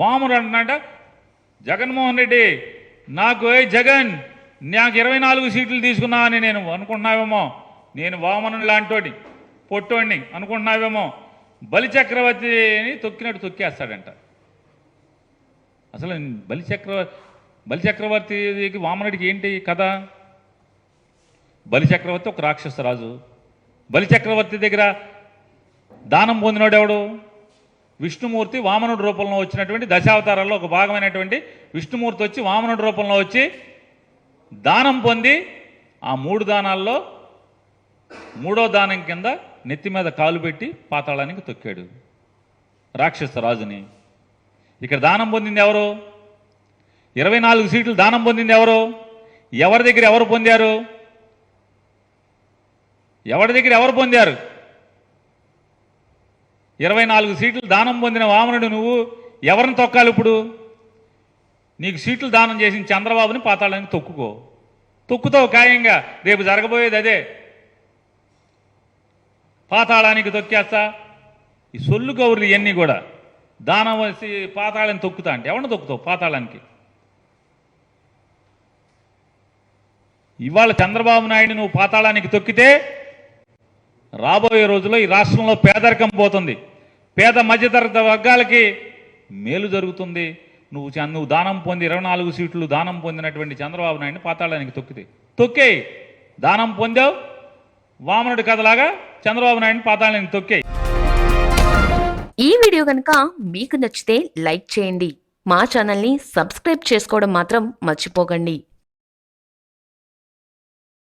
వామనుడు అంటున్నాడ? జగన్మోహన్ రెడ్డి నాకు ఏ జగన్ నాకు ఇరవై నాలుగు సీట్లు తీసుకున్నా అని నేను అనుకుంటున్నావేమో. నేను వామనుడు లాంటోడి పొట్టోడిని అనుకుంటున్నావేమో. బలి చక్రవర్తిని తొక్కినట్టు తొక్కేస్తాడంట. అసలు బలి బలిచక్రవర్తికి బలి చక్రవర్తికి వామనుడికి ఏంటి కథ? బలిచక్రవర్తి ఒక రాక్షసరాజు రాజు. బలి చక్రవర్తి దగ్గర దానం పొందినోడు ఎవడు విష్ణుమూర్తి వామనుడి రూపంలో వచ్చినటువంటి దశావతారాల్లో ఒక భాగమైనటువంటి విష్ణుమూర్తి వచ్చి వామనుడి రూపంలో వచ్చి దానం పొంది ఆ మూడు దానాల్లో మూడో దానం కింద నెత్తి మీద కాలు పెట్టి పాతాళానికి తొక్కాడు. రాక్షస రాజుని. ఇక్కడ దానం పొందింది ఎవరు? ఇరవై నాలుగు సీట్లు దానం పొందింది ఎవరు? ఎవరి దగ్గర ఎవరు పొందారు? ఎవరి దగ్గర ఎవరు పొందారు? ఇరవై నాలుగు సీట్లు దానం పొందిన వామనుడు నువ్వు. ఎవరిని తొక్కాలి ఇప్పుడు? నీకు సీట్లు దానం చేసిన చంద్రబాబుని పాతాళానికి తొక్కుకో. తొక్కుతావు ఖాయంగా. రేపు జరగబోయేది అదే. పాతాళానికి తొక్కేస్తా. ఈ సొల్లు గౌరులు ఇవన్నీ కూడా దానం వేసి పాతాళాన్ని తొక్కుతా అంటే ఎవరిని తొక్కుతావు పాతాళానికి? ఇవాళ చంద్రబాబు నాయుడు నువ్వు పాతాళానికి తొక్కితే రాబోయే రోజుల్లో ఈ రాష్ట్రంలో పేదరికం పోతుంది. పేద మధ్యతరగతి వర్గాలకి మేలు జరుగుతుంది. నువ్వు నువ్వు దానం పొంది ఇరవై నాలుగు సీట్లు దానం పొందినటువంటి చంద్రబాబు నాయుడిని పాతాళానికి తొక్కితే. తొక్కేయి! దానం పొందావు వామనుడి కథలాగా చంద్రబాబు నాయుడిని పాతాళానికి తొక్కేయి. ఈ వీడియో కనుక మీకు నచ్చితే లైక్ చేయండి. మా ఛానల్ని సబ్స్క్రైబ్ చేసుకోవడం మాత్రం మర్చిపోకండి.